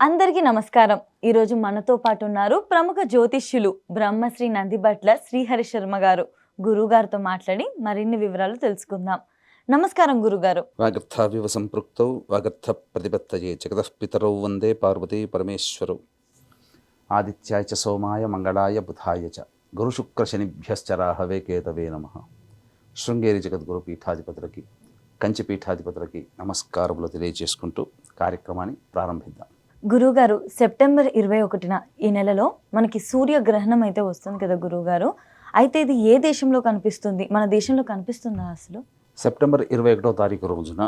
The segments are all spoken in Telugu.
అందరికీ నమస్కారం. ఈరోజు మనతో పాటు ఉన్నారు ప్రముఖ జ్యోతిష్యులు బ్రహ్మశ్రీ నందిభట్ల శ్రీహరి శర్మ గారు. గురుగారితో మాట్లాడి మరిన్ని వివరాలు తెలుసుకుందాం. నమస్కారం గురుగారు వాగర్థావివ సంపృక్తౌ వాగర్థ ప్రతిపత్తయే. జగతః పితరౌ వందే పార్వతీ పరమేశ్వరౌ. ఆదిత్యాయ చ సోమాయ మంగళాయ బుధాయ చ. గురుశుక్రశనిభ్యశ్చ రాహవే కేతవే నమ. శృంగేరి జగద్గురు పీఠాధిపతులకి కంచి పీఠాధిపతులకి నమస్కారములు తెలియజేసుకుంటూ కార్యక్రమాన్ని ప్రారంభిద్దాం. గురుగారు సెప్టెంబర్ ఇరవై ఒకటిన ఈ నెలలో మనకి సూర్యగ్రహణం అయితే వస్తుంది కదా గురుగారు అయితే ఇది ఏ దేశంలో కనిపిస్తుంది? మన దేశంలో కనిపిస్తుందా అసలు? సెప్టెంబర్ ఇరవై ఒకటో తారీఖు రోజున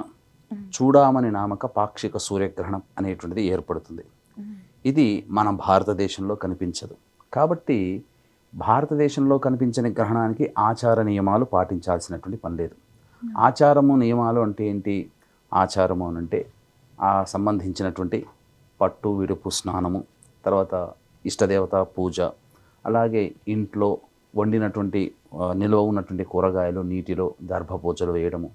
చూడామణి నామక పాక్షిక సూర్యగ్రహణం అనేటువంటిది ఏర్పడుతుంది. ఇది మన భారతదేశంలో కనిపించదు. కాబట్టి భారతదేశంలో కనిపించని గ్రహణానికి ఆచార నియమాలు పాటించాల్సినటువంటి పని లేదు. ఆచారము నియమాలు అంటే ఏంటి? ఆచారము అని అంటే ఆ సంబంధించినటువంటి పట్టు విడుపు స్నానము తర్వాత ఇష్టదేవత పూజ అలాగే ఇంట్లో వండినటువంటి నిల్వ ఉన్నటువంటి కూరగాయలు నీటిలో దర్భపూజలు వేయడము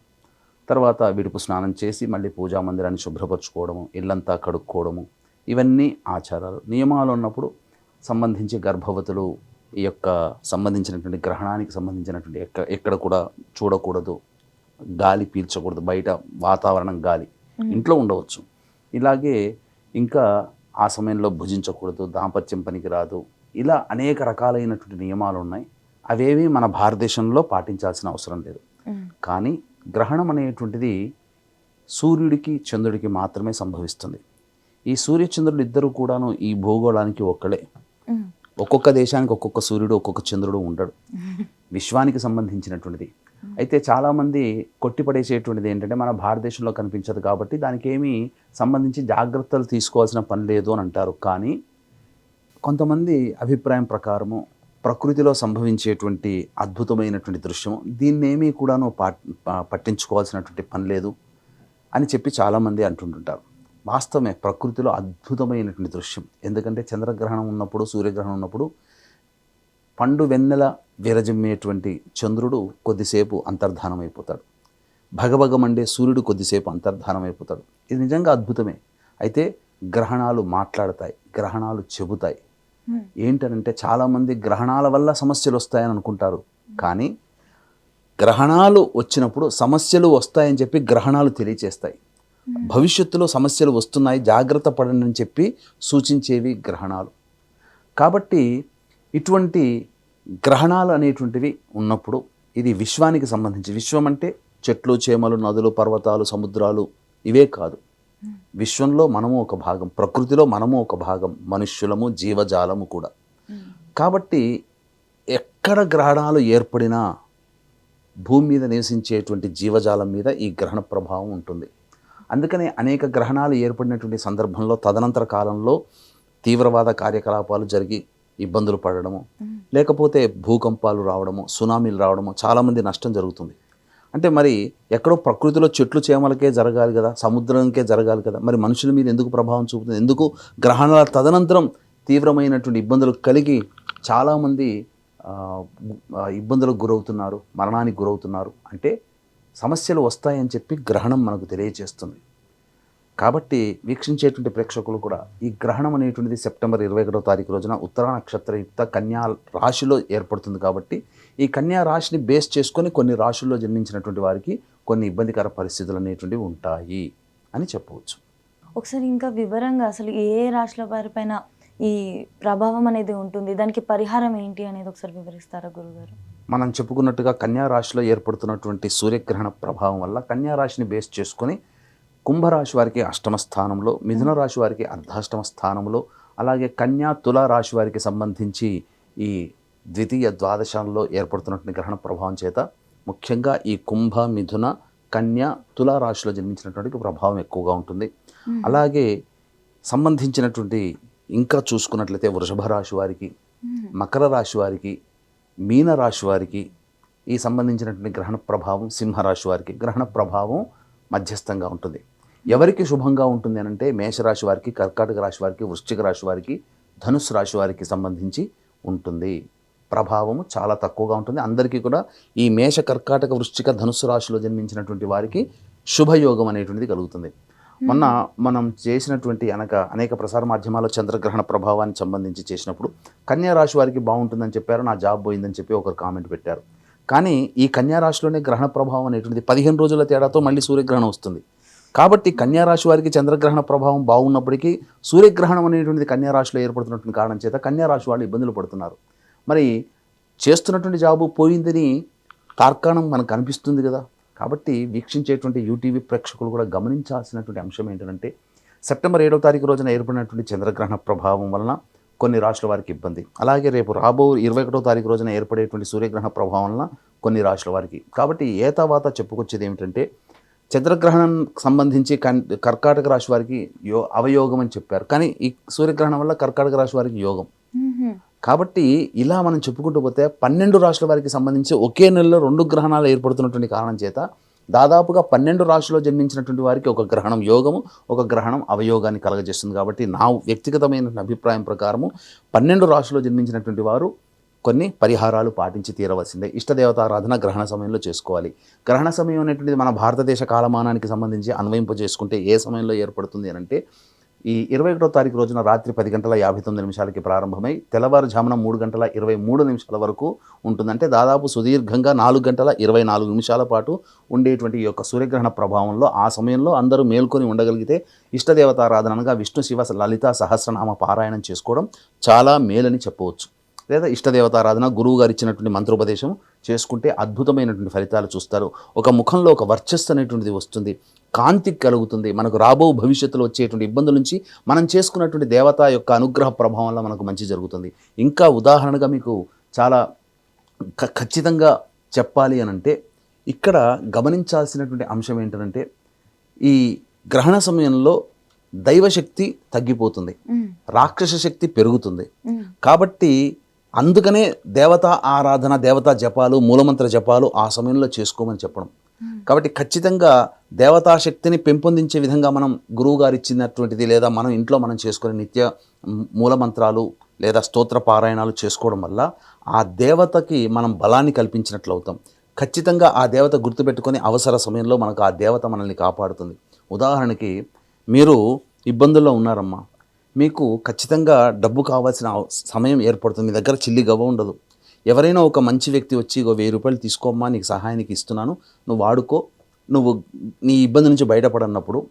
తర్వాత విడుపు స్నానం చేసి మళ్ళీ పూజా మందిరాన్ని శుభ్రపరచుకోవడము ఇల్లంతా కడుక్కోవడము ఇవన్నీ ఆచారాలు. నియమాలు ఉన్నప్పుడు సంబంధించి గర్భవతులు ఈ యొక్క సంబంధించినటువంటి గ్రహణానికి సంబంధించినటువంటి ఎక్క ఎక్కడ కూడా చూడకూడదు గాలి పీల్చకూడదు బయట వాతావరణం గాలి ఇంట్లో ఉండవచ్చు. ఇలాగే ఇంకా ఆ సమయంలో భుజించకూడదు దాంపత్యం పనికి రాదు ఇలా అనేక రకాలైనటువంటి నియమాలు ఉన్నాయి అవేవి మన భారతదేశంలో పాటించాల్సిన అవసరం లేదు. కానీ గ్రహణం అనేటువంటిది సూర్యుడికి చంద్రుడికి మాత్రమే సంభవిస్తుంది. ఈ సూర్యచంద్రుడు ఇద్దరు కూడాను ఈ భూగోళానికి ఒక్కడే ఒక్కొక్క దేశానికి ఒక్కొక్క సూర్యుడు ఒక్కొక్క చంద్రుడు ఉండడు. విశ్వానికి సంబంధించినటువంటిది. అయితే చాలామంది కొట్టిపడేసేటువంటిది ఏంటంటే మన భారతదేశంలో కనిపించదు కాబట్టి దానికి ఏమీ సంబంధించి జాగ్రత్తలు తీసుకోవాల్సిన పని లేదు అని అంటారు. కానీ కొంతమంది అభిప్రాయం ప్రకారము ప్రకృతిలో సంభవించేటువంటి అద్భుతమైనటువంటి దృశ్యం దీన్నేమీ కూడాను పట్టించుకోవాల్సినటువంటి పని లేదు అని చెప్పి చాలామంది అంటుంటుంటారు. వాస్తవమే ప్రకృతిలో అద్భుతమైనటువంటి దృశ్యం. ఎందుకంటే చంద్రగ్రహణం ఉన్నప్పుడు సూర్యగ్రహణం ఉన్నప్పుడు పండు వెన్నెల విరజిమ్మేటువంటి చంద్రుడు కొద్దిసేపు అంతర్ధానం అయిపోతాడు భగభగమండే సూర్యుడు కొద్దిసేపు అంతర్ధానం అయిపోతాడు ఇది నిజంగా అద్భుతమే. అయితే గ్రహణాలు మాట్లాడతాయి గ్రహణాలు చెబుతాయి. ఏంటనంటే చాలామంది గ్రహణాల వల్ల సమస్యలు వస్తాయని అనుకుంటారు. కానీ గ్రహణాలు వచ్చినప్పుడు సమస్యలు వస్తాయని చెప్పి గ్రహణాలు తెలియచేస్తాయి. భవిష్యత్తులో సమస్యలు వస్తున్నాయి జాగ్రత్త పడండి అని చెప్పి సూచించేవి గ్రహణాలు. కాబట్టి ఇటువంటి గ్రహణాలు అనేటువంటివి ఉన్నప్పుడు ఇది విశ్వానికి సంబంధించి విశ్వం అంటే చెట్లు చేమలు నదులు పర్వతాలు సముద్రాలు ఇవే కాదు. విశ్వంలో మనము ఒక భాగం ప్రకృతిలో మనము ఒక భాగం మనుష్యులము జీవజాలము కూడా. కాబట్టి ఎక్కడ గ్రహణాలు ఏర్పడినా భూమి మీద నివసించేటువంటి జీవజాలం మీద ఈ గ్రహణ ప్రభావం ఉంటుంది. అందుకనే అనేక గ్రహణాలు ఏర్పడినటువంటి సందర్భంలో తదనంతర కాలంలో తీవ్రవాద కార్యకలాపాలు జరిగి ఇబ్బందులు పడడము లేకపోతే భూకంపాలు రావడము సునామీలు రావడము చాలామంది నష్టం జరుగుతుంది. అంటే మరి ఎక్కడో ప్రకృతిలో చెట్లు చేమలకే జరగాలి కదా సముద్రంకే జరగాలి కదా మరి మనుషుల మీద ఎందుకు ప్రభావం చూపుతుంది? ఎందుకు గ్రహణాల తదనంతరం తీవ్రమైనటువంటి ఇబ్బందులు కలిగి చాలామంది ఇబ్బందులకు గురవుతున్నారు మరణానికి గురవుతున్నారు? అంటే సమస్యలు వస్తాయని చెప్పి గ్రహణం మనకు తెలియజేస్తుంది కాబట్టి వీక్షించేటువంటి ప్రేక్షకులు కూడా ఈ గ్రహణం అనేటువంటిది సెప్టెంబర్ ఇరవై ఒకటో తారీఖు రోజున ఉత్తర నక్షత్రయుక్త కన్యా రాశిలో ఏర్పడుతుంది కాబట్టి ఈ కన్యా రాశిని బేస్ చేసుకొని కొన్ని రాశుల్లో జన్మించినటువంటి వారికి కొన్ని ఇబ్బందికర పరిస్థితులు అనేటువంటివి ఉంటాయి అని చెప్పవచ్చు. ఒకసారి ఇంకా వివరంగా అసలు ఏ రాశుల వారిపైన ఈ ప్రభావం అనేది ఉంటుంది? దానికి పరిహారం ఏంటి అనేది ఒకసారి వివరిస్తారా గురుగారు? మనం చెప్పుకున్నట్టుగా కన్యా రాశిలో ఏర్పడుతున్నటువంటి సూర్యగ్రహణ ప్రభావం వల్ల కన్యా రాశిని బేస్ చేసుకొని కుంభరాశి వారికి అష్టమ స్థానంలో మిథున రాశి వారికి అర్ధాష్టమ స్థానంలో అలాగే కన్యా తుల రాశి వారికి సంబంధించి ఈ ద్వితీయ ద్వాదశాలలో ఏర్పడుతున్నటువంటి గ్రహణ ప్రభావం చేత ముఖ్యంగా ఈ కుంభ మిథున కన్య తుల రాశిలో జన్మించినటువంటి ప్రభావం ఎక్కువగా ఉంటుంది. అలాగే సంబంధించినటువంటి ఇంకా చూసుకున్నట్లయితే వృషభ రాశి వారికి మకర రాశి వారికి మీన రాశి వారికి ఈ సంబంధించినటువంటి గ్రహణ ప్రభావం సింహరాశి వారికి గ్రహణ ప్రభావం మధ్యస్థంగా ఉంటుంది. ఎవరికి శుభంగా ఉంటుంది అని అంటే మేషరాశి వారికి కర్కాటక రాశి వారికి వృశ్చిక రాశి వారికి ధనుసు రాశి వారికి సంబంధించి ఉంటుంది. ప్రభావము చాలా తక్కువగా ఉంటుంది. అందరికీ కూడా ఈ మేష కర్కాటక వృశ్చిక ధనుసు రాశిలో జన్మించినటువంటి వారికి శుభయోగం అనేటువంటిది కలుగుతుంది. మొన్న మనం చేసినటువంటి అనక అనేక ప్రసార మాధ్యమాల్లో చంద్రగ్రహణ ప్రభావానికి సంబంధించి చేసినప్పుడు కన్యా రాశి వారికి బాగుంటుందని చెప్పారు నా జాబ్ పోయిందని చెప్పి ఒకరు కామెంట్ పెట్టారు. కానీ ఈ కన్యా రాశిలోనే గ్రహణ ప్రభావం అనేటువంటిది పదిహేను రోజుల తేడాతో మళ్ళీ సూర్యగ్రహణం వస్తుంది. కాబట్టి కన్యా రాశి వారికి చంద్రగ్రహణ ప్రభావం బాగున్నప్పటికీ సూర్యగ్రహణం అనేటువంటిది కన్యా రాశిలో ఏర్పడుతున్నటువంటి కారణం చేత కన్యా రాశి వాళ్ళు ఇబ్బందులు పడుతున్నారు. మరి చేస్తున్నటువంటి జాబు పోయిందని తార్కాణం మనకు కనిపిస్తుంది కదా. కాబట్టి వీక్షించేటువంటి యూటీవీ ప్రేక్షకులు కూడా గమనించాల్సినటువంటి అంశం ఏంటంటే సెప్టెంబర్ ఏడవ తారీఖు రోజున ఏర్పడినటువంటి చంద్రగ్రహణ ప్రభావం వలన కొన్ని రాష్ట్రాల వారికి ఇబ్బంది. అలాగే రేపు రాబో ఇరవై ఒకటో తారీఖు రోజున ఏర్పడేటువంటి సూర్యగ్రహణ ప్రభావం వలన కొన్ని రాష్ట్రాల వారికి. కాబట్టి ఏ చెప్పుకొచ్చేది ఏమిటంటే చంద్రగ్రహణం సంబంధించి కన్ కర్కాటక రాశి వారికి యో అవయోగం అని చెప్పారు. కానీ ఈ సూర్యగ్రహణం వల్ల కర్కాటక రాశి వారికి యోగం. కాబట్టి ఇలా మనం చెప్పుకుంటూ పోతే పన్నెండు రాష్ట్రాల వారికి సంబంధించి ఒకే నెలలో రెండు గ్రహణాలు ఏర్పడుతున్నటువంటి కారణం చేత దాదాపుగా పన్నెండు రాశుల్లో జన్మించినటువంటి వారికి ఒక గ్రహణం యోగము ఒక గ్రహణం అవయోగాన్ని కలగజేస్తుంది. కాబట్టి నా వ్యక్తిగతమైన అభిప్రాయం ప్రకారము పన్నెండు రాశుల్లో జన్మించినటువంటి వారు కొన్ని పరిహారాలు పాటించి తీరవలసిందే. ఇష్టదేవతారాధన గ్రహణ సమయంలో చేసుకోవాలి. గ్రహణ సమయం అనేటువంటిది మన భారతదేశ కాలమానానికి సంబంధించి అన్వయింప చేసుకుంటే ఏ సమయంలో ఏర్పడుతుంది అంటే ఈ ఇరవై ఒకటో తారీఖు రోజున రాత్రి పది గంటల యాభై తొమ్మిది నిమిషాలకి ప్రారంభమై తెల్లవారుజామున మూడు గంటల ఇరవై మూడు నిమిషాల వరకు ఉంటుందంటే దాదాపు సుదీర్ఘంగా నాలుగు గంటల ఇరవై నాలుగు నిమిషాల పాటు ఉండేటువంటి ఈ యొక్క సూర్యగ్రహణ ప్రభావంలో ఆ సమయంలో అందరూ మేల్కొని ఉండగలిగితే ఇష్టదేవతారాధనగా విష్ణు శివ లలిత సహస్రనామ పారాయణం చేసుకోవడం చాలా మేలని చెప్పవచ్చు. లేదా ఇష్టదేవతారాధన గురువు గారు ఇచ్చినటువంటి మంత్రోపదేశం చేసుకుంటే అద్భుతమైనటువంటి ఫలితాలు చూస్తారు. ఒక ముఖంలో ఒక వర్చస్సు అనేటువంటిది వస్తుంది. కాంతి కలుగుతుంది. మనకు రాబో భవిష్యత్తులో వచ్చేటువంటి ఇబ్బందుల నుంచి మనం చేసుకున్నటువంటి దేవత యొక్క అనుగ్రహ ప్రభావం వల్ల మనకు మంచి జరుగుతుంది. ఇంకా ఉదాహరణగా మీకు చాలా ఖచ్చితంగా చెప్పాలి అని అంటే ఇక్కడ గమనించాల్సినటువంటి అంశం ఏంటంటే ఈ గ్రహణ సమయంలో దైవశక్తి తగ్గిపోతుంది. రాక్షస శక్తి పెరుగుతుంది. కాబట్టి అందుకనే దేవతా ఆరాధన దేవతా జపాలు మూలమంత్ర జపాలు ఆ సమయంలో చేసుకోమని చెప్పడం. కాబట్టి ఖచ్చితంగా దేవతా శక్తిని పెంపొందించే విధంగా మనం గురువు గారు ఇచ్చినటువంటిది లేదా మనం ఇంట్లో మనం చేసుకునే నిత్య మూలమంత్రాలు లేదా స్తోత్ర పారాయణాలు చేసుకోవడం వల్ల ఆ దేవతకి మనం బలాన్ని కల్పించినట్లు అవుతాం ఖచ్చితంగా ఆ దేవత గుర్తుపెట్టుకొని అవసర సమయంలో మనకు ఆ దేవత మనల్ని కాపాడుతుంది. ఉదాహరణకి మీరు ఇబ్బందుల్లో ఉన్నారమ్మా. మీకు ఖచ్చితంగా డబ్బు కావాల్సిన సమయం ఏర్పడుతుంది. మీ దగ్గర చిల్లి గవ్వ ఉండదు. ఎవరైనా ఒక మంచి వ్యక్తి వచ్చి ఇగో వెయ్యి రూపాయలు తీసుకోమ్మా నీకు సహాయానికి ఇస్తున్నాను. నువ్వు వాడుకో. నువ్వు నీ ఇబ్బంది నుంచి బయటపడన్నప్పుడు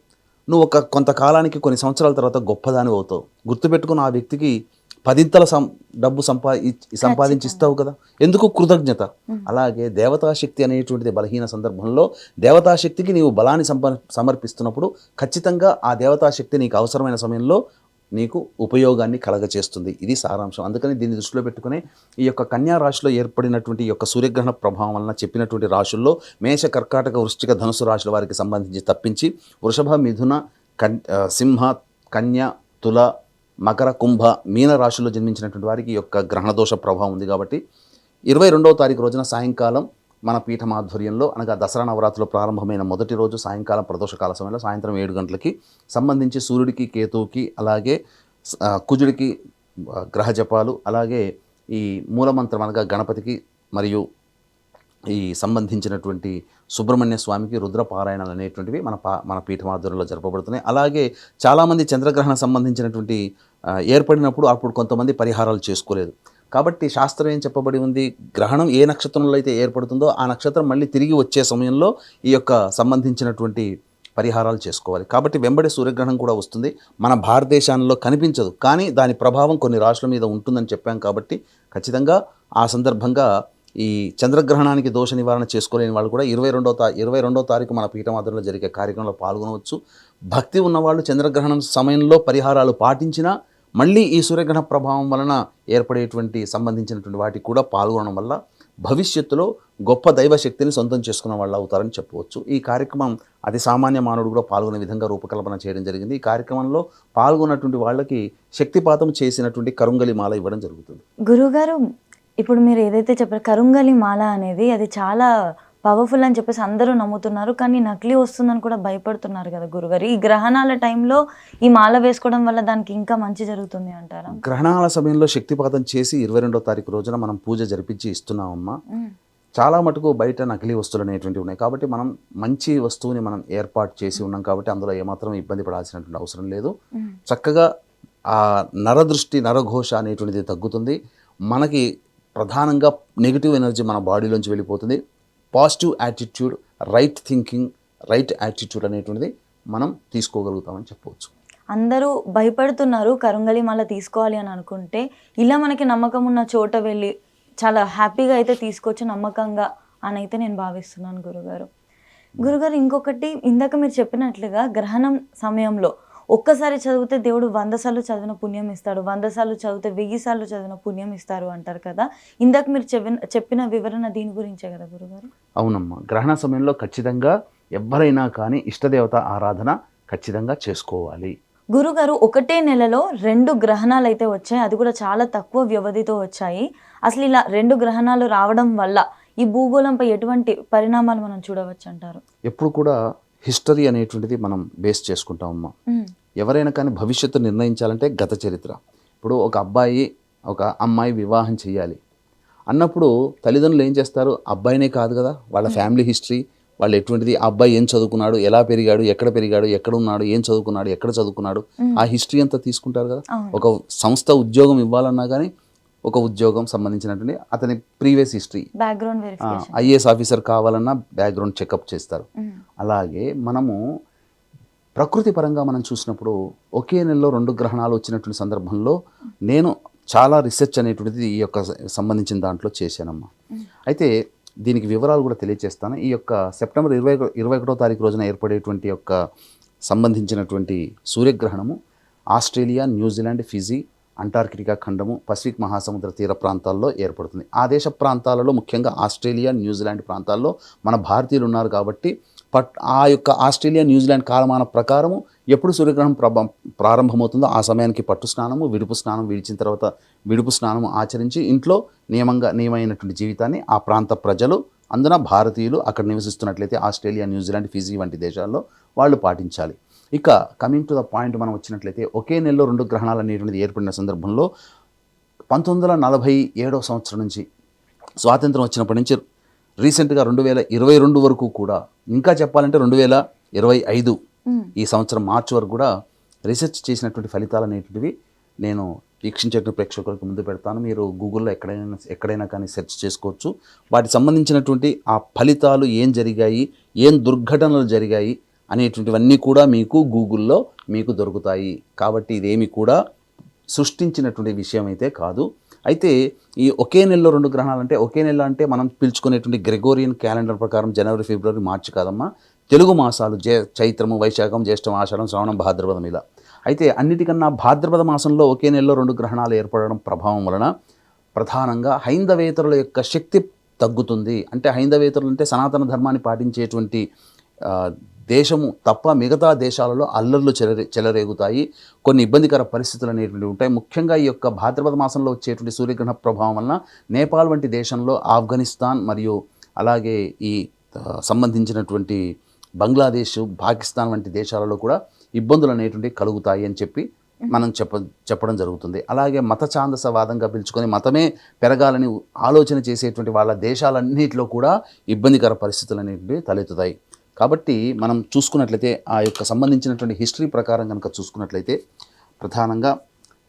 నువ్వు ఒక కొంతకాలానికి కొన్ని సంవత్సరాల తర్వాత గొప్పదాని అవుతావు. గుర్తుపెట్టుకుని ఆ వ్యక్తికి పదింతల సం డబ్బు సంపా సంపాదించి ఇస్తావు కదా? ఎందుకు? కృతజ్ఞత. అలాగే దేవతాశక్తి అనేటువంటిది బలహీన సందర్భంలో దేవతాశక్తికి నీవు బలాన్ని సంప సమర్పిస్తున్నప్పుడు ఖచ్చితంగా ఆ దేవతాశక్తి నీకు అవసరమైన సమయంలో నీకు ఉపయోగాన్ని కలగచేస్తుంది ఇది సారాంశం. అందుకని దీన్ని దృష్టిలో పెట్టుకుని ఈ యొక్క కన్యా రాశిలో ఏర్పడినటువంటి ఈ యొక్క సూర్యగ్రహణ ప్రభావం వలన చెప్పినటువంటి రాశుల్లో మేష కర్కాటక వృశ్చిక ధనుసు రాశుల వారికి సంబంధించి తప్పించి వృషభ మిథున కన్ సింహ కన్య తుల మకర కుంభ మీన రాశుల్లో జన్మించినటువంటి వారికి ఈ యొక్క గ్రహణదోష ప్రభావం ఉంది కాబట్టి ఇరవై రెండవ తారీఖు రోజున సాయంకాలం మన పీఠమాధ్వర్యంలో అనగా దసరా నవరాత్రులు ప్రారంభమైన మొదటి రోజు సాయంకాలం ప్రదోషకాల సమయంలో సాయంత్రం ఏడు గంటలకి సంబంధించి సూర్యుడికి కేతువుకి అలాగే కుజుడికి గ్రహ జపాలు అలాగే ఈ మూలమంత్రం అనగా గణపతికి మరియు ఈ సంబంధించినటువంటి సుబ్రహ్మణ్య స్వామికి రుద్రపారాయణాలు అనేటువంటివి మన పా మన పీఠమాధ్వర్యంలో జరపబడుతున్నాయి. అలాగే చాలామంది చంద్రగ్రహణ సంబంధించినటువంటి ఏర్పడినప్పుడు అప్పుడు కొంతమంది పరిహారాలు చేసుకోలేదు. కాబట్టి శాస్త్రం ఏం చెప్పబడి ఉంది? గ్రహణం ఏ నక్షత్రంలో అయితే ఏర్పడుతుందో ఆ నక్షత్రం మళ్ళీ తిరిగి వచ్చే సమయంలో ఈ యొక్క సంబంధించినటువంటి పరిహారాలు చేసుకోవాలి. కాబట్టి వెంబడి సూర్యగ్రహణం కూడా వస్తుంది. మన భారతదేశంలో కనిపించదు. కానీ దాని ప్రభావం కొన్ని రాష్ట్రాల మీద ఉంటుందని చెప్పాం కాబట్టి ఖచ్చితంగా ఆ సందర్భంగా ఈ చంద్రగ్రహణానికి దోష నివారణ చేసుకోలేని వాళ్ళు కూడా ఇరవై రెండో తా ఇరవై రెండో తారీఖు మన పీఠం జరిగే కార్యక్రమంలో పాల్గొనవచ్చు. భక్తి ఉన్నవాళ్ళు చంద్రగ్రహణం సమయంలో పరిహారాలు పాటించినా మళ్ళీ ఈ సూర్యగ్రహణ ప్రభావం వలన ఏర్పడేటువంటి సంబంధించినటువంటి వాటికి కూడా పాల్గొనడం వల్ల భవిష్యత్తులో గొప్ప దైవ శక్తిని సొంతం చేసుకున్న వాళ్ళు అవుతారని చెప్పవచ్చు. ఈ కార్యక్రమం అతి సామాన్య మానవుడు కూడా పాల్గొనే విధంగా రూపకల్పన చేయడం జరిగింది. ఈ కార్యక్రమంలో పాల్గొన్నటువంటి వాళ్ళకి శక్తిపాతం చేసినటువంటి కరుంగలి మాల ఇవ్వడం జరుగుతుంది. గురుగారు ఇప్పుడు మీరు ఏదైతే చెప్పారు కరుంగలి మాల అనేది అది చాలా పవర్ఫుల్ అని చెప్పేసి అందరూ నమ్ముతున్నారు. కానీ నకిలీ వస్తుందని కూడా భయపడుతున్నారు కదా గురుగారు. ఈ గ్రహణాల టైంలో ఈ మాల వేసుకోవడం వల్ల దానికి ఇంకా మంచి జరుగుతుంది అంటారా? గ్రహణాల సమయంలో శక్తిపాతం చేసి ఇరవై రెండో తారీఖు రోజున మనం పూజ జరిపించి ఇస్తున్నామమ్మా. చాలా మటుకు బయట నకిలీ వస్తువులు అనేటువంటివి ఉన్నాయి. కాబట్టి మనం మంచి వస్తువుని మనం ఏర్పాటు చేసి ఉన్నాం కాబట్టి అందులో ఏమాత్రం ఇబ్బంది పడాల్సినటువంటి అవసరం లేదు. చక్కగా ఆ నరదృష్టి నరఘోష అనేటువంటిది తగ్గుతుంది. మనకి ప్రధానంగా నెగిటివ్ ఎనర్జీ మన బాడీలోంచి వెళ్ళిపోతుంది. Positive attitude right thinking right attitude అనేటువంటిది మనం తీసుకోగలుగుతామని చెప్పవచ్చు. అందరూ భయపడుతున్నారు కరుంగళి మాల తీసుకోవాలి అని అనుకుంటే ఇలా మనకి నమ్మకం ఉన్న చోట వెళ్ళి చాలా హ్యాపీగా అయితే తీసుకొచ్చి నమ్మకంగా అని అయితే నేను భావిస్తున్నాను గురుగారు. గురుగారు ఇంకొకటి ఇందాక మీరు చెప్పినట్లుగా గ్రహణం సమయంలో ఒక్కసారి చదివితే దేవుడు వంద సార్లు చదివిన పుణ్యం ఇస్తాడు వంద సార్లు చదివితే వెయ్యి సార్లు చదివిన పుణ్యం ఇస్తారు అంటారు కదా. ఇందాక మీరు చెప్పిన వివరణ దీని గురించే కదా గురుగారు? అవునమ్మా. గ్రహణ సమయంలో ఖచ్చితంగా ఎవరైనా కానీ ఇష్టదేవత ఆరాధన ఖచ్చితంగా చేసుకోవాలి. గురుగారు ఒకటే నెలలో రెండు గ్రహణాలు అయితే వచ్చాయి. అది కూడా చాలా తక్కువ వ్యవధితో వచ్చాయి. అసలు ఇలా రెండు గ్రహణాలు రావడం వల్ల ఈ భూగోళంపై ఎటువంటి పరిణామాలు మనం చూడవచ్చు అంటారు ఎప్పుడు కూడా హిస్టరీ అనేటువంటిది మనం బేస్ చేసుకుంటామమ్మా ఎవరైనా కానీ భవిష్యత్తు నిర్ణయించాలంటే గత చరిత్ర. ఇప్పుడు ఒక అబ్బాయి ఒక అమ్మాయి వివాహం చేయాలి అన్నప్పుడు తల్లిదండ్రులు ఏం చేస్తారు? అబ్బాయినే కాదు కదా వాళ్ళ ఫ్యామిలీ హిస్టరీ వాళ్ళు ఎటువంటిది ఆ అబ్బాయి ఏం చదువుకున్నాడు ఎలా పెరిగాడు ఎక్కడ పెరిగాడు ఎక్కడ ఉన్నాడు ఏం చదువుకున్నాడు ఎక్కడ చదువుకున్నాడు ఆ హిస్టరీ అంతా తీసుకుంటారు కదా. ఒక సంస్థ ఉద్యోగం ఇవ్వాలన్నా కానీ ఒక ఉద్యోగం సంబంధించినటువంటి అతని previous history. Background IAS officer కావాలన్నా బ్యాక్గ్రౌండ్ చెకప్ చేస్తారు. అలాగే మనము ప్రకృతి పరంగా మనం చూసినప్పుడు ఒకే నెలలో రెండు గ్రహణాలు వచ్చినటువంటి సందర్భంలో నేను చాలా రీసెర్చ్ అనేటువంటిది ఈ యొక్క సంబంధించిన దాంట్లో చేశానమ్మా. అయితే దీనికి వివరాలు కూడా తెలియజేస్తాను ఈ యొక్క సెప్టెంబర్ ఇరవై ఇరవై ఒకటో తారీఖు రోజున ఏర్పడేటువంటి యొక్క సంబంధించినటువంటి సూర్యగ్రహణము Australia New Zealand Fiji Antarctica ఖండము పసిఫిక్ మహాసముద్ర తీర ప్రాంతాల్లో ఏర్పడుతుంది. ఆ దేశ ప్రాంతాలలో ముఖ్యంగా ఆస్ట్రేలియా న్యూజిలాండ్ ప్రాంతాల్లో మన భారతీయులు ఉన్నారు కాబట్టి పట్ ఆ యొక్క ఆస్ట్రేలియా న్యూజిలాండ్ కాలమాన ప్రకారము ఎప్పుడు సూర్యగ్రహణం ప్రభ ప్రారంభమవుతుందో ఆ సమయానికి పట్టు స్నానము విడుపు స్నానం విడిచిన తర్వాత విడుపు స్నానము ఆచరించి ఇంట్లో నియమంగా నియమైనటువంటి జీవితాన్ని ఆ ప్రాంత ప్రజలు అందున భారతీయులు అక్కడ నివసిస్తున్నట్లయితే ఆస్ట్రేలియా న్యూజిలాండ్ ఫిజీ వంటి దేశాల్లో వాళ్ళు పాటించాలి. ఇక కమింగ్ టు ద పాయింట్ మనం వచ్చినట్లయితే ఒకే నెలలో రెండు గ్రహణాలు అనేటువంటిది ఏర్పడిన సందర్భంలో పంతొమ్మిది వందల నలభై ఏడవ సంవత్సరం నుంచి స్వాతంత్రం వచ్చినప్పటి నుంచి రీసెంట్గా రెండు వేల ఇరవై రెండు వరకు కూడా ఇంకా చెప్పాలంటే రెండు వేల ఇరవై ఐదు ఈ సంవత్సరం మార్చి వరకు కూడా రీసెర్చ్ చేసినటువంటి ఫలితాలు అనేటివి నేను వీక్షించేటువంటి ప్రేక్షకులకు ముందు పెడతాను. మీరు గూగుల్లో ఎక్కడైనా ఎక్కడైనా కానీ సెర్చ్ చేసుకోవచ్చు. వాటికి సంబంధించినటువంటి ఆ ఫలితాలు ఏం జరిగాయి ఏం దుర్ఘటనలు జరిగాయి అనేటువంటివన్నీ కూడా మీకు గూగుల్లో మీకు దొరుకుతాయి. కాబట్టి ఇదేమి కూడా సృష్టించినటువంటి విషయం అయితే కాదు. అయితే ఈ ఒకే నెలలో రెండు గ్రహణాలు అంటే ఒకే నెల అంటే మనం పిలుచుకునేటువంటి గ్రెగోరియన్ క్యాలెండర్ ప్రకారం జనవరి ఫిబ్రవరి మార్చి కాదమ్మా. తెలుగు మాసాలు జే చైత్రము వైశాఖం జ్యేష్టం ఆషాఢం శ్రావణం భాద్రపదం ఇలా. అయితే అన్నిటికన్నా భాద్రపద మాసంలో ఒకే నెలలో రెండు గ్రహణాలు ఏర్పడడం ప్రభావం వలన ప్రధానంగా హైందవేతరుల యొక్క శక్తి తగ్గుతుంది. అంటే హైందవేతరులు అంటే సనాతన ధర్మాన్ని పాటించేటువంటి దేశము తప్ప మిగతా దేశాలలో అల్లర్లు చెలరే చెలరేగుతాయి. కొన్ని ఇబ్బందికర పరిస్థితులు అనేటువంటివి ఉంటాయి. ముఖ్యంగా ఈ యొక్క భాద్రపద మాసంలో వచ్చేటువంటి సూర్యగ్రహణ ప్రభావం వలన నేపాల్ వంటి దేశంలో ఆఫ్ఘనిస్తాన్ మరియు అలాగే ఈ సంబంధించినటువంటి బంగ్లాదేశ్ పాకిస్తాన్ వంటి దేశాలలో కూడా ఇబ్బందులు అనేటువంటివి కలుగుతాయి అని చెప్పి మనం చెప్ప చెప్పడం జరుగుతుంది. అలాగే మత ఛాందసవాదంగా పిలుచుకొని మతమే పెరగాలని ఆలోచన చేసేటువంటి వాళ్ళ దేశాలన్నింటిలో కూడా ఇబ్బందికర పరిస్థితులు అనేటివి తలెత్తుతాయి. కాబట్టి మనం చూసుకున్నట్లయితే ఆ యొక్క సంబంధించినటువంటి హిస్టరీ ప్రకారం కనుక చూసుకున్నట్లయితే ప్రధానంగా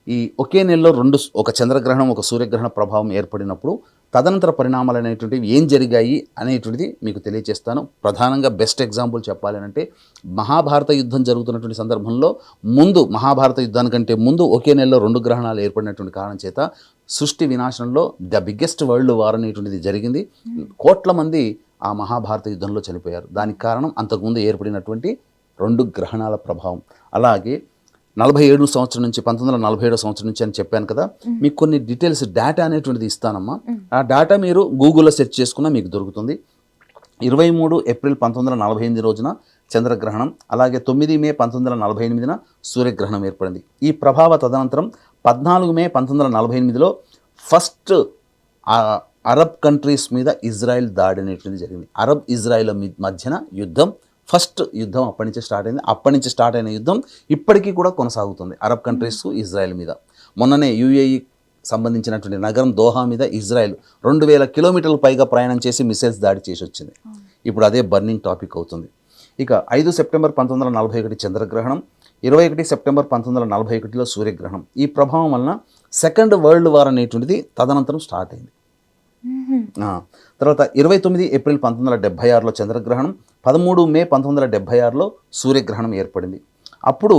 ఈ ఒకే నెలలో రెండు ఒక చంద్రగ్రహణం ఒక సూర్యగ్రహణ ప్రభావం ఏర్పడినప్పుడు తదనంతర పరిణామాలు అనేటువంటివి ఏం జరిగాయి అనేటువంటిది మీకు తెలియజేస్తాను ప్రధానంగా బెస్ట్ ఎగ్జాంపుల్ చెప్పాలంటే మహాభారత యుద్ధం జరుగుతున్నటువంటి సందర్భంలో ముందు మహాభారత యుద్ధానికంటే ముందు ఒకే నెలలో రెండు గ్రహణాలు ఏర్పడినటువంటి కారణం చేత సృష్టి వినాశనంలో ద బిగ్గెస్ట్ వరల్డ్ వార్ అనేటువంటిది జరిగింది. కోట్ల మంది ఆ మహాభారత యుద్ధంలో చనిపోయారు. దానికి కారణం అంతకుముందు ఏర్పడినటువంటి రెండు గ్రహణాల ప్రభావం. అలాగే నలభై ఏడు సంవత్సరం నుంచి పంతొమ్మిది వందల నలభై ఏడో సంవత్సరం నుంచి అని చెప్పాను కదా మీకు కొన్ని డీటెయిల్స్ డేటా అనేటువంటిది ఇస్తానమ్మా. ఆ డేటా మీరు గూగుల్లో సెర్చ్ చేసుకున్నా మీకు దొరుకుతుంది. ఇరవై మూడు ఏప్రిల్ పంతొమ్మిది వందల నలభై ఎనిమిది రోజున చంద్రగ్రహణం అలాగే తొమ్మిది మే పంతొమ్మిది వందల నలభై ఎనిమిదిన సూర్యగ్రహణం ఏర్పడింది. ఈ ప్రభావ తదనంతరం పద్నాలుగు మే పంతొమ్మిది వందల నలభై ఎనిమిదిలో ఫస్ట్ అరబ్ కంట్రీస్ మీద ఇజ్రాయెల్ దాడి అనేటువంటిది జరిగింది. అరబ్ ఇజ్రాయెల్ మధ్యన యుద్ధం ఫస్ట్ యుద్ధం అప్పటి నుంచి స్టార్ట్ అయింది. అప్పటి నుంచి స్టార్ట్ అయిన యుద్ధం ఇప్పటికీ కూడా కొనసాగుతుంది. అరబ్ కంట్రీస్ ఇజ్రాయెల్ మీద. మొన్ననే యుఏఈ సంబంధించినటువంటి నగరం దోహా మీద ఇజ్రాయెల్ రెండు వేల కిలోమీటర్ల పైగా ప్రయాణం చేసి మిసైల్స్ దాడి చేసి వచ్చింది ఇప్పుడు అదే బర్నింగ్ టాపిక్ అవుతుంది. ఇక ఐదు సెప్టెంబర్ పంతొమ్మిది వందల నలభై ఒకటి చంద్రగ్రహణం ఇరవై ఒకటి సెప్టెంబర్ పంతొమ్మిది వందల నలభై ఒకటిలో సూర్యగ్రహణం. ఈ ప్రభావం వలన సెకండ్ వరల్డ్ వార్ అనేటువంటిది తదనంతరం స్టార్ట్ అయింది. తర్వాత ఇరవై తొమ్మిది ఏప్రిల్ పంతొమ్మిది వందల డెబ్బై ఆరులో చంద్రగ్రహణం పదమూడు మే పంతొమ్మిది వందల డెబ్బై ఆరులో సూర్యగ్రహణం ఏర్పడింది. అప్పుడు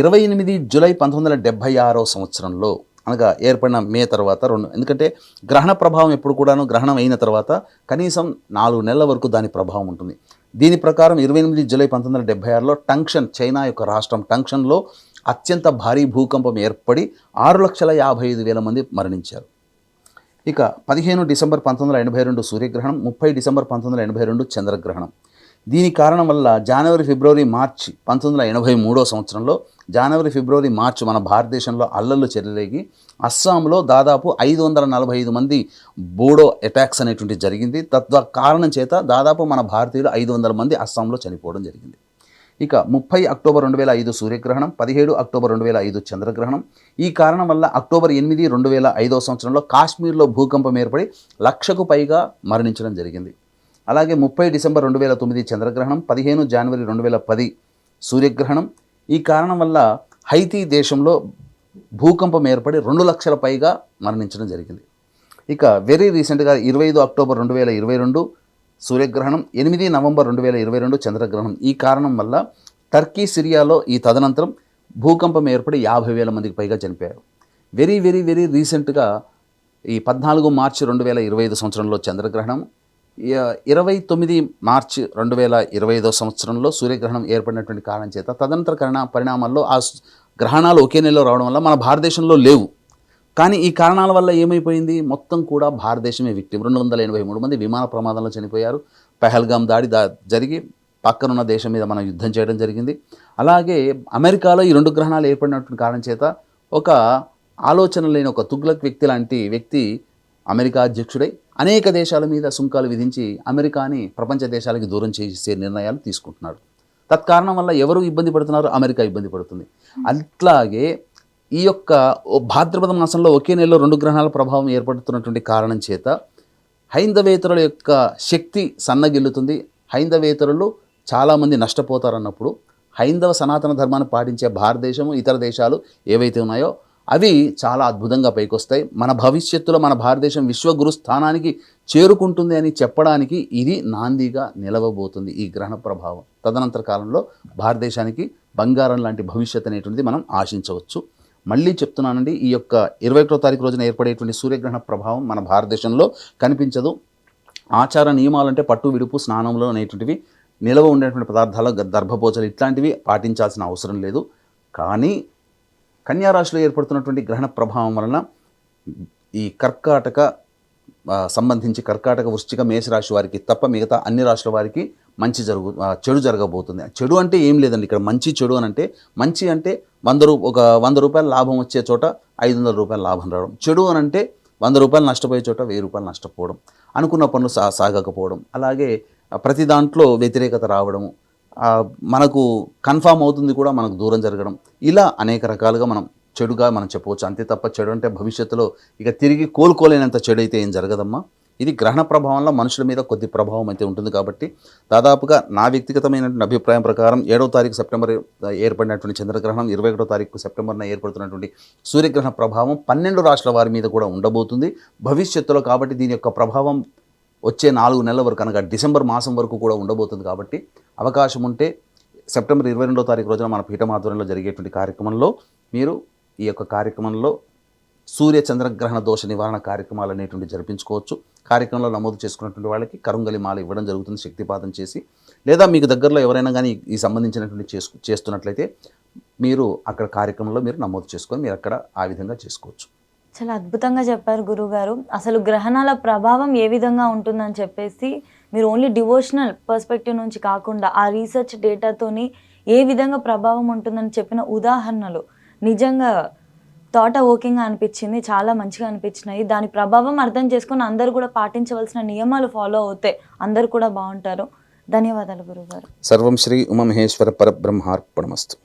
ఇరవై ఎనిమిది జూలై పంతొమ్మిది వందల డెబ్బై ఆరో సంవత్సరంలో అనగా ఏర్పడిన మే తర్వాత రెండు ఎందుకంటే గ్రహణ ప్రభావం ఎప్పుడు కూడాను గ్రహణం అయిన తర్వాత కనీసం నాలుగు నెలల వరకు దాని ప్రభావం ఉంటుంది. దీని ప్రకారం ఇరవై ఎనిమిది జూలై పంతొమ్మిది వందల డెబ్బై ఆరులో టంక్షన్ చైనా యొక్క రాష్ట్రం టంక్షన్లో అత్యంత భారీ భూకంపం ఏర్పడి ఆరు లక్షల యాభై ఐదు వేల మంది మరణించారు. ఇక పదిహేను డిసెంబర్ పంతొమ్మిది వందల ఎనభై రెండు సూర్యగ్రహణం ముప్పై డిసెంబర్ పంతొమ్మిది వందల ఎనభై రెండు చంద్రగ్రహణం. దీని కారణం వల్ల జనవరి ఫిబ్రవరి మార్చి పంతొమ్మిది వందల ఎనభై మూడో సంవత్సరంలో జనవరి ఫిబ్రవరి మార్చి మన భారతదేశంలో అల్లర్లు చెలరేగి అస్సాంలో దాదాపు ఐదు వందల నలభై ఐదు మంది బోడో అటాక్స్ అనేటువంటి జరిగింది. తద్వా కారణం చేత దాదాపు మన భారతీయులు ఐదు వందల మంది అస్సాంలో చనిపోవడం జరిగింది. ఇక ముప్పై అక్టోబర్ రెండు వేల ఐదు సూర్యగ్రహణం పదిహేడు అక్టోబర్ రెండు వేల ఐదు చంద్రగ్రహణం. ఈ కారణం వల్ల అక్టోబర్ ఎనిమిది రెండు వేల ఐదో సంవత్సరంలో కాశ్మీర్లో భూకంపం ఏర్పడి లక్షకు పైగా మరణించడం జరిగింది. అలాగే ముప్పై డిసెంబర్ రెండు వేల తొమ్మిది చంద్రగ్రహణం పదిహేను జనవరి రెండు వేల పది సూర్యగ్రహణం. ఈ కారణం వల్ల హైతీ దేశంలో భూకంపం ఏర్పడి రెండు లక్షల పైగా మరణించడం జరిగింది. ఇక వెరీ రీసెంట్గా ఇరవై ఐదు అక్టోబర్ రెండు వేల ఇరవై రెండు సూర్యగ్రహణం ఎనిమిది నవంబర్ రెండు వేల ఇరవై రెండు చంద్రగ్రహణం. ఈ కారణం వల్ల టర్కీ సిరియాలో ఈ తదనంతరం భూకంపం ఏర్పడి యాభై వేల మందికి పైగా చనిపోయారు. వెరీ వెరీ వెరీ రీసెంట్గా ఈ పద్నాలుగు మార్చి రెండు వేల ఇరవై ఐదు సంవత్సరంలో చంద్రగ్రహణం ఇరవై తొమ్మిది మార్చి రెండు వేల ఇరవై ఐదో సంవత్సరంలో సూర్యగ్రహణం ఏర్పడినటువంటి కారణం చేత తదనంతర కరణ పరిణామాల్లో ఆ స్- గ్రహణాలు ఒకే నెలలో రావడం వల్ల మన భారతదేశంలో లేవు. కానీ ఈ కారణాల వల్ల ఏమైపోయింది? మొత్తం కూడా భారతదేశమే విక్టిమ్ రెండు వందల ఎనభై మూడు మంది విమాన ప్రమాదంలో చనిపోయారు. పెహల్గాం దాడి దా జరిగి పక్కనున్న దేశం మీద మనం యుద్ధం చేయడం జరిగింది. అలాగే అమెరికాలో ఈ రెండు గ్రహణాలు ఏర్పడినటువంటి కారణం చేత ఒక ఆలోచన లేని ఒక తుగ్లక్ వ్యక్తి లాంటి వ్యక్తి అమెరికా అధ్యక్షుడై అనేక దేశాల మీద సుంకాలు విధించి అమెరికాని ప్రపంచ దేశాలకి దూరం చేసే నిర్ణయాలు తీసుకుంటున్నాడు. తత్కారణం వల్ల ఎవరు ఇబ్బంది పడుతున్నారు? అమెరికా ఇబ్బంది పడుతుంది. అట్లాగే ఈ యొక్క భాద్రపద మాసంలో ఒకే నెలలో రెండు గ్రహణాల ప్రభావం ఏర్పడుతున్నటువంటి కారణం చేత హైందవేతరుల యొక్క శక్తి సన్నగిల్లుతుంది. హైందవేతరులు చాలామంది నష్టపోతారన్నప్పుడు హైందవ సనాతన ధర్మాన్ని పాటించే భారతదేశము ఇతర దేశాలు ఏవైతే ఉన్నాయో అవి చాలా అద్భుతంగా పైకొస్తాయి. మన భవిష్యత్తులో మన భారతదేశం విశ్వగురు స్థానానికి చేరుకుంటుంది అని చెప్పడానికి ఇది నాందిగా నిలవబోతుంది ఈ గ్రహణ ప్రభావం. తదనంతర కాలంలో భారతదేశానికి బంగారం లాంటి భవిష్యత్ అనేటువంటిది మనం ఆశించవచ్చు. మళ్ళీ చెప్తున్నానండి ఈ యొక్క ఇరవై ఒకటో తారీఖు రోజున ఏర్పడేటువంటి సూర్యగ్రహణ ప్రభావం మన భారతదేశంలో కనిపించదు. ఆచార నియమాలంటే పట్టు విడుపు స్నానంలో అనేటువంటివి నిలవ ఉండేటువంటి పదార్థాలు గ- దర్భపోచలు ఇట్లాంటివి పాటించాల్సిన అవసరం లేదు. కానీ కన్యారాశిలో ఏర్పడుతున్నటువంటి గ్రహణ ప్రభావం వలన ఈ కర్కాటక సంబంధించి కర్కాటక వృశ్చిక మేషరాశి వారికి తప్ప మిగతా అన్ని రాశుల వారికి మంచి జరుగు చెడు జరగబోతుంది. చెడు అంటే ఏం లేదండి. ఇక్కడ మంచి చెడు అని అంటే మంచి అంటే వంద రూ ఒక వంద రూపాయల లాభం వచ్చే చోట ఐదు వందల రూపాయల లాభం రావడం. చెడు అని అంటే వంద రూపాయలు నష్టపోయే చోట వెయ్యి రూపాయలు నష్టపోవడం. అనుకున్న పనులు సా సాగకపోవడం. అలాగే ప్రతి దాంట్లో వ్యతిరేకత రావడము. మనకు కన్ఫామ్ అవుతుంది కూడా మనకు దూరం జరగడం. ఇలా అనేక రకాలుగా మనం చెడుగా మనం చెప్పవచ్చు. అంతే తప్ప చెడు అంటే భవిష్యత్తులో ఇక తిరిగి కోలుకోలేనంత చెడు అయితే ఏం జరగదమ్మా? ఇది గ్రహణ ప్రభావంలో మనుషుల మీద కొద్ది ప్రభావం అయితే ఉంటుంది కాబట్టి దాదాపుగా నా వ్యక్తిగతమైనటువంటి అభిప్రాయం ప్రకారం ఏడవ తారీఖు సెప్టెంబర్ ఏర్పడినటువంటి చంద్రగ్రహణం ఇరవై ఒకటో తారీఖు సెప్టెంబర్న ఏర్పడుతున్నటువంటి సూర్యగ్రహణ ప్రభావం పన్నెండు రాష్ట్రాల వారి మీద కూడా ఉండబోతుంది. భవిష్యత్తులో కాబట్టి దీని యొక్క ప్రభావం వచ్చే నాలుగు నెలల వరకు అనగా డిసెంబర్ మాసం వరకు కూడా ఉండబోతుంది కాబట్టి అవకాశం ఉంటే సెప్టెంబర్ ఇరవై రెండో తారీఖు రోజున మన పీఠం ఆధ్వర్యంలో జరిగేటువంటి కార్యక్రమంలో మీరు ఈ యొక్క కార్యక్రమంలో సూర్య చంద్రగ్రహణ దోష నివారణ కార్యక్రమాలు అనేటువంటి జరిపించుకోవచ్చు. కార్యక్రమంలో నమోదు చేసుకున్నటువంటి వాళ్ళకి కరుంగలి మాల ఇవ్వడం జరుగుతుంది శక్తిపాతం చేసి. లేదా మీకు దగ్గరలో ఎవరైనా కానీ ఈ సంబంధించినటువంటి చేసుకు చేస్తున్నట్లయితే మీరు అక్కడ కార్యక్రమంలో మీరు నమోదు చేసుకొని మీరు అక్కడ ఆ విధంగా చేసుకోవచ్చు. చాలా అద్భుతంగా చెప్పారు గురుగారు. అసలు గ్రహణాల ప్రభావం ఏ విధంగా ఉంటుందని చెప్పేసి మీరు ఓన్లీ డివోషనల్ పర్స్పెక్టివ్ నుంచి కాకుండా ఆ రీసెర్చ్ డేటాతోని ఏ విధంగా ప్రభావం ఉంటుందని చెప్పిన ఉదాహరణలు నిజంగా తోట ఓకింగ్ అనిపించింది చాలా మంచిగా అనిపించినాయి. దాని ప్రభావం అర్థం చేసుకుని అందరూ కూడా పాటించవలసిన నియమాలు ఫాలో అవుతే అందరూ కూడా బాగుంటారు. ధన్యవాదాలు గురుగారు సర్వం శ్రీ ఉమమహేశ్వర పరబ్రహ్మార్పణమస్తు.